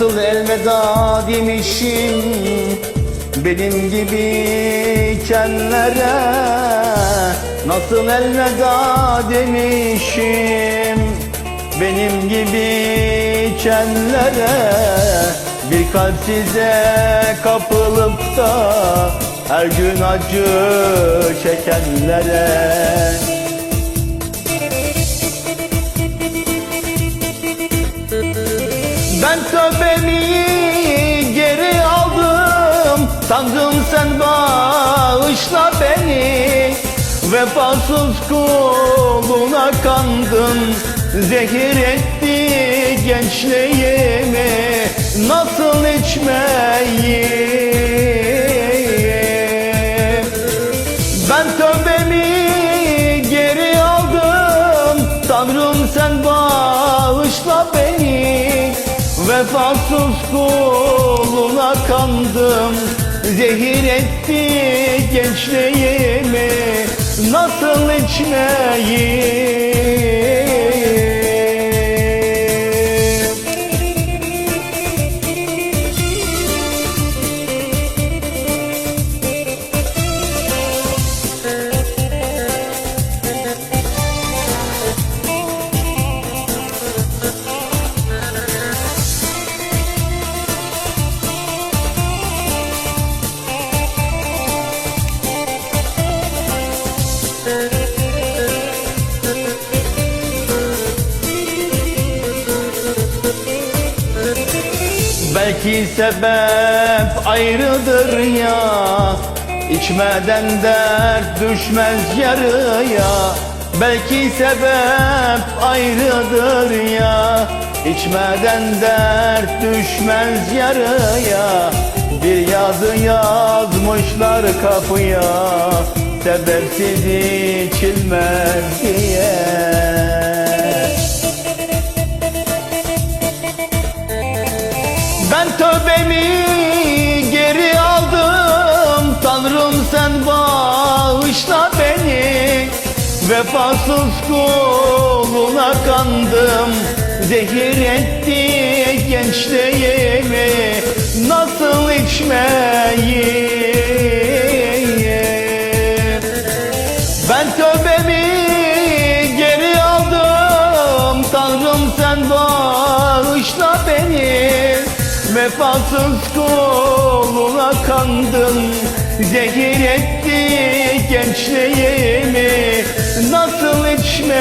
Nasıl elveda demişim. Benim gibi kenlere Nasıl elveda demişim? Benim gibi kenlere Bir kalp size kapılıp da her gün acı çekenlere Tanrım sen bağışla beni Vefasız kuluna kandım Zehir etti gençliğimi Nasıl içmeyim Ben tövbemi geri aldım. Tanrım sen bağışla beni Vefasız kuluna kandım Zehir etti gençliğimi. Nasıl içmeyim Belki sebep ayrıdır ya İçmeden dert düşmez yarıya. Belki sebep ayrıdır ya İçmeden dert düşmez yarıya. Bir yazı yazmışlar kapıya Sebepsiz içilmez diye. Ben tövbemi geri aldım. Tanrım sen bağışla beni. Vefasız kuluna kandım. Zehir etti gençliğimi. Nasıl içmeyim Ben tövbemi geri aldım. Tanrım sen bağışla beni. Vefasız kuluna kandım Zehir etti gençliğimi. Nasıl içmeyim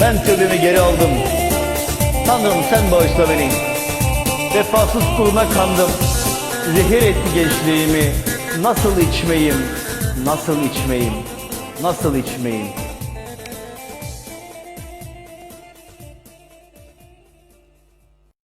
Ben tövbemi geri aldım. Tanrım sen bağışla beni. Vefasız kuluna kandım Zehir etti gençliğimi. Nasıl içmeyim Nasıl içmeyim Nasıl içmeyim